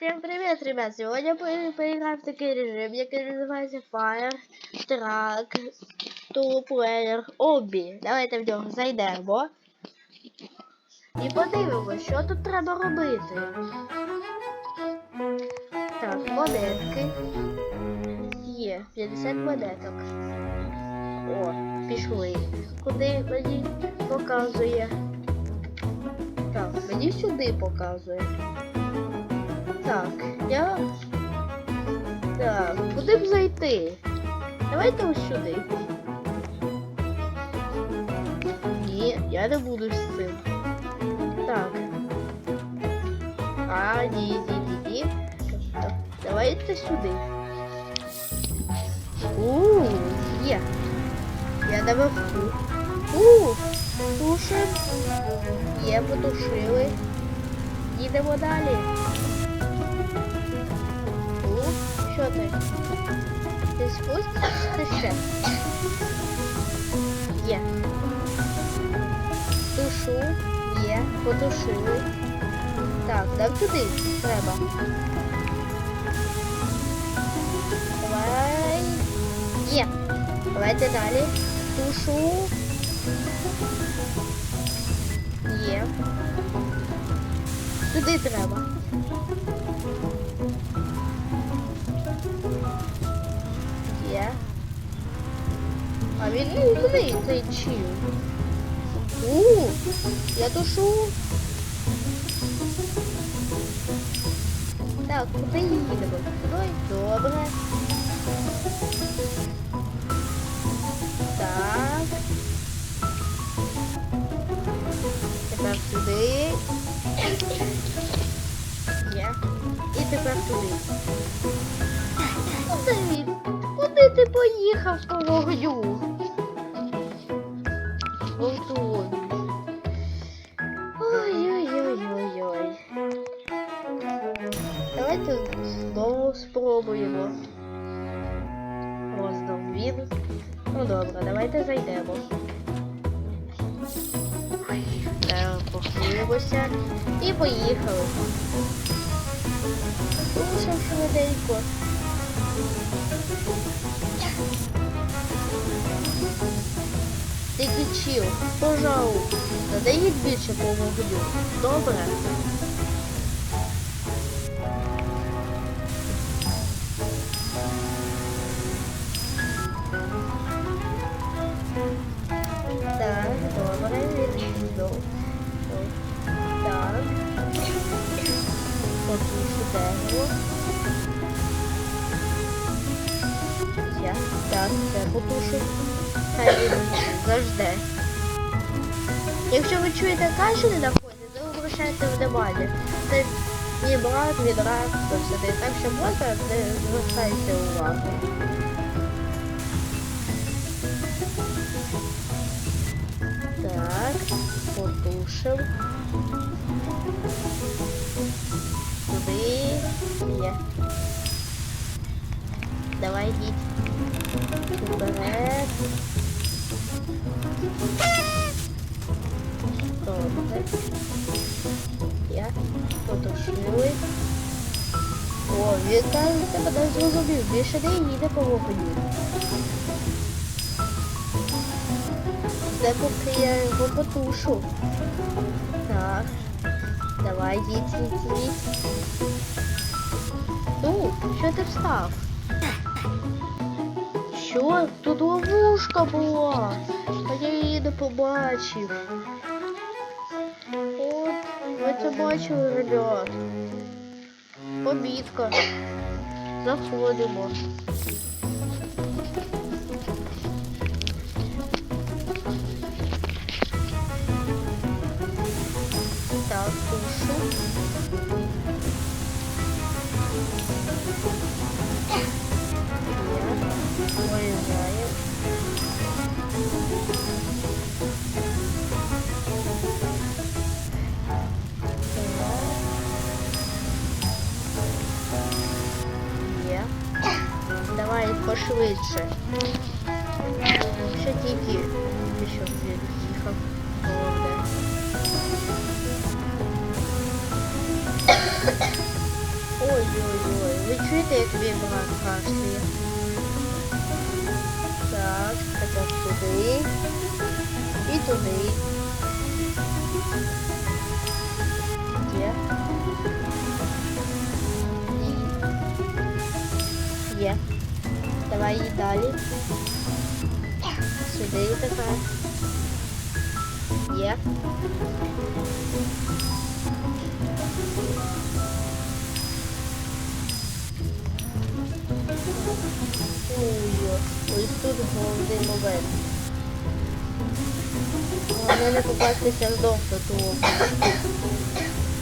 Всем привет, ребят! Сегодня мы поиграем в такой режим, який називається Fire Truck Two Player Obby. Давайте в нього зайдемо. І подивимось, що тут треба робити. Так, монетки. Є, 50 монеток. О, пішли. Куди мені показує? Так, мені сюди показує. Так, я. Так, куди б зайти? Давайте ось сюди. Ні, я не буду з цим. Так. А, ні, ні, ні, ні. Так, Давайте сюди. У, є. Я наверху. У, тушим. Є, потушили. Їдемо далі. Що ти? Ти спустишся ще? Є. Тушу. Є. Потушили. Так, нам туди треба. Давай. Є. Давайте далі. Тушу. Є. Туди треба. А він не умний, цей чіл. У, я тушу. Так, куди їдемо? Сюди? Добре. Поїхав по вогню? Ой-ой-ой-ой-ой. Давайте знову спробуємо. Роздав він. Ну добре, давайте зайдемо. Зараз похилимося і поїхали. Дуже швиденько. Тільки чіл, пожалуйста, надають більше по вогню. Добре? Якщо ви чуєте кашель на фоні, не обращайте внимання. Це мій брат, брат, то все не так, що можна, не звертайте увагу. Так, потушив. Туди є. Давай йдіть. Вперед. Добре. Я потушили. О, він каже, мене зрозумів. Більше не їде по вогню. Це поки я його потушу. Так. Давай, їдь, їдь, їдь. Ну, що ти встав? Що? Тут ловушка була. А я її не побачив. Ви це бачили, ребят. Побитка. Заходимо. Пошвидше. Ще тільки що він їхав. Добре. Ой, чуєте, як він працює? Так, тепер туди. І туди. Є. Є. Давай її далі. Сюди тепер. Є. Ой, ось тут головний момент. Головне не попастися знов до того.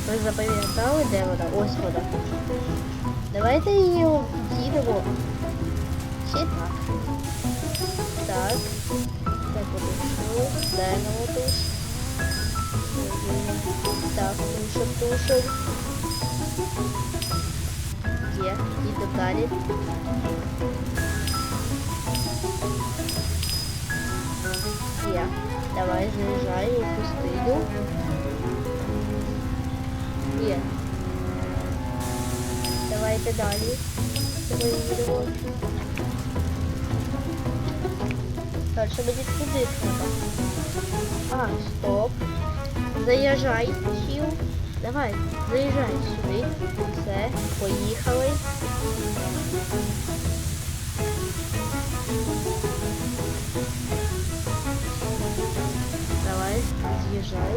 Ви запам'ятали, де вона? Ось вона. Давайте її об'їдемо. Ще так. Так. Це подушу. Дерево туш. Так, тушим, тушим. Є. Їдемо далі. Є. Давай заїжджай у пустиню. Є. Давайте далі. Давай їдемо. Мені туди треба. А, стоп. Заїжджай, сіл. Давай, заїжджай сюди. Все, поїхали. Давай, з'їжджай.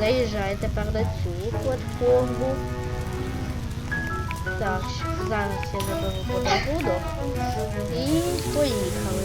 Заїжджай тепер на цю платформу. Так, зараз я заберу подарунок. І поїхали.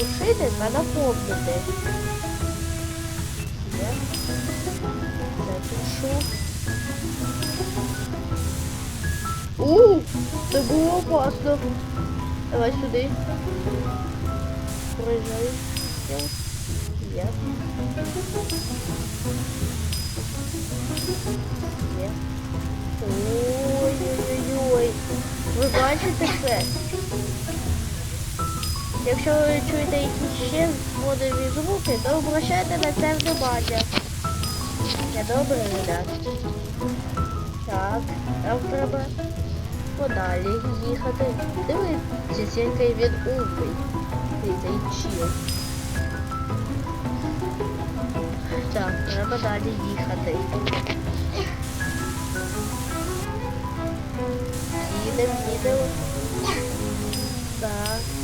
Потушити та наповнити. Є. У, це було опасно. Давай сюди. Проїжджай. Є. Є. Є. Ой-ой-ой. Ви бачите це? Якщо ви чуєте якісь ще зводові звуки, то обращайте на це внимання. Це добре, ребят. Так, нам треба подалі їхати. Дивіться, який він умний. Цей чіл. Так, треба далі їхати. Їдемо, їдемо. Так.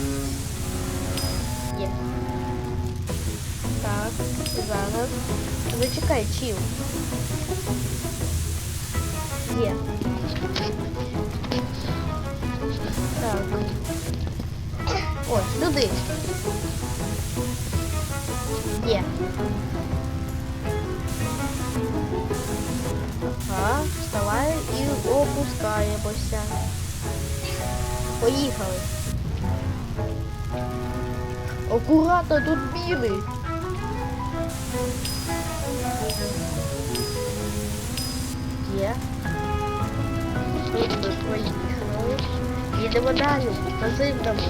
Так, зараз. Зачекай, чіл. Є. Так. Ось, туди. Є. Ага, вставай і опускаємося. Поїхали. Акуратно тут біли. Є. Тут ми проїхали. Їдемо далі. Позивному.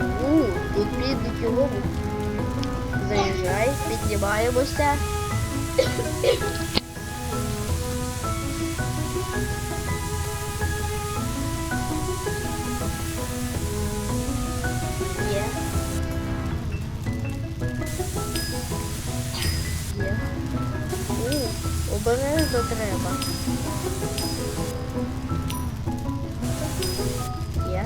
У, тут бідний чого. Заїжджай, піднімаємося. Обережно треба. Є.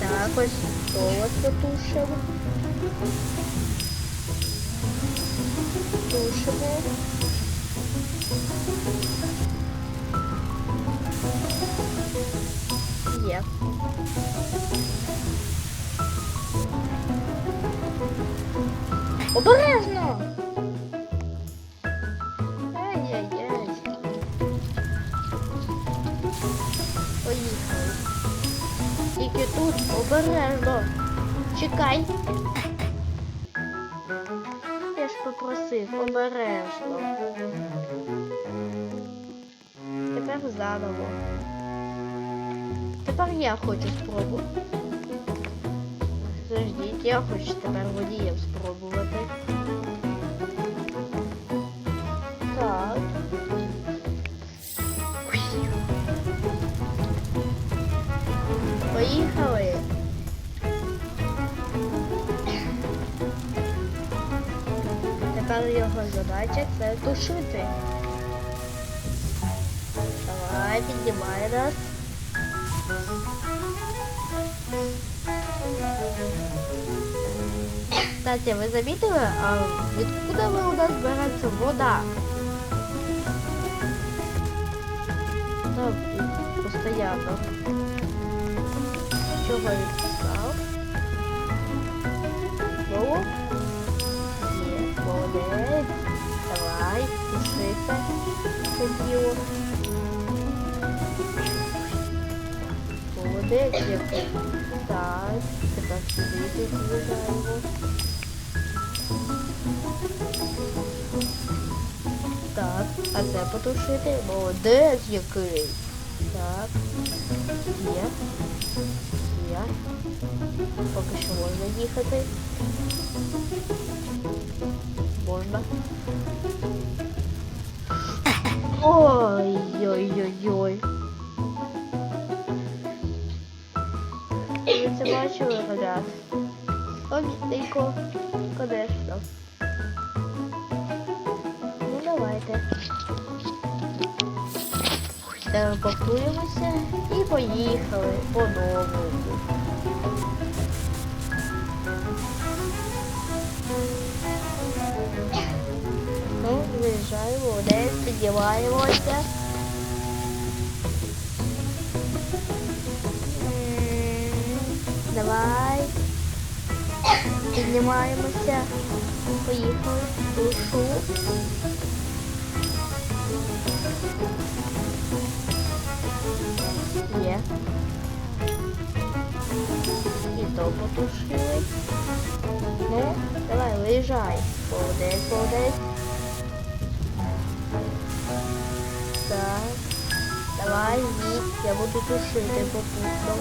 Так, ось солод потушимо. Тушимо. Просив, обережно. Тепер заново. Тепер я хочу спробувати. Заждіть, я хочу тепер водієм спробувати. Так. Тепер його задача це тушити. Давай, піднімай нас. Кстати, ви замітили, а відкуди ви у нас береться вода? Так, і постоянно. Чого він Ходіло. Молодець, який. Так, тепер сюди під'їжджаємо. Так, а це потушити. Молодець який. Так. Є. Є. Поки що можна їхати. Можна. Ой-ой-ой-ой. Ви це бачили, ребят? Обідненько, конечно. Ну давайте. Телепортуємося і поїхали по-новому. Ну, виїжджаємо, десь піднімаємося. Давай. Піднімаємося. Поїхали. Душу. Є. І то потушили. Ну, давай, виїжджай. Молодець, молодець. Їдь, я буду тушити попутно.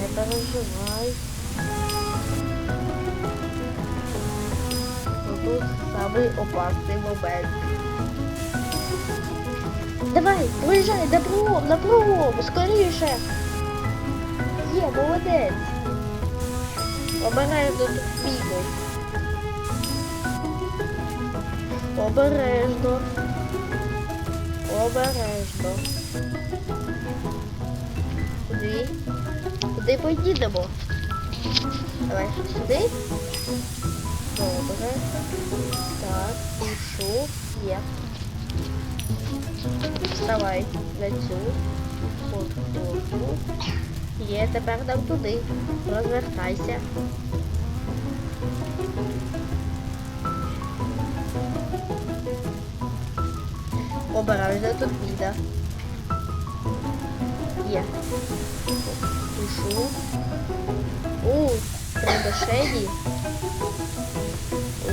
Не переживай. Тут самий опасний момент. Давай, виїжджай, на пролом, скоріше. Є, молодець. Обережно тут піде. Обережно. Обережно. Куди? Куди поїдемо? Давай сюди. Добре. Так, пишу. Є. Вставай на цю. От. Є, тепер нам туди. Розвертайся. Обережно тут віда. Є. Пишу. У, треба шеді. У,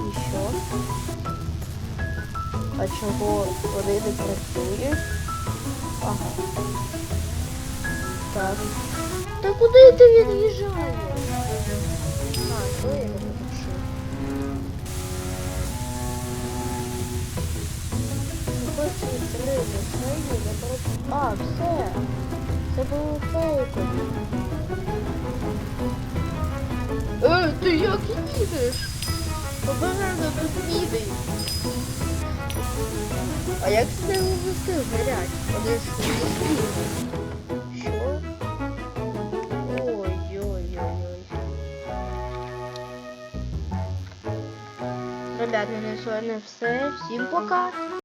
і що? А чого вони не працюють? Ага. Так. Та куди ти від'їжджаєш? А, то я А, все. Це було фейкові. Е, ти як їдеш? Обережно тут міни. А як з ними вести горять? Вони ж не світлі. Що? Ой-ой-ой-ой. Ребят, на сьогодні все. Всім пока.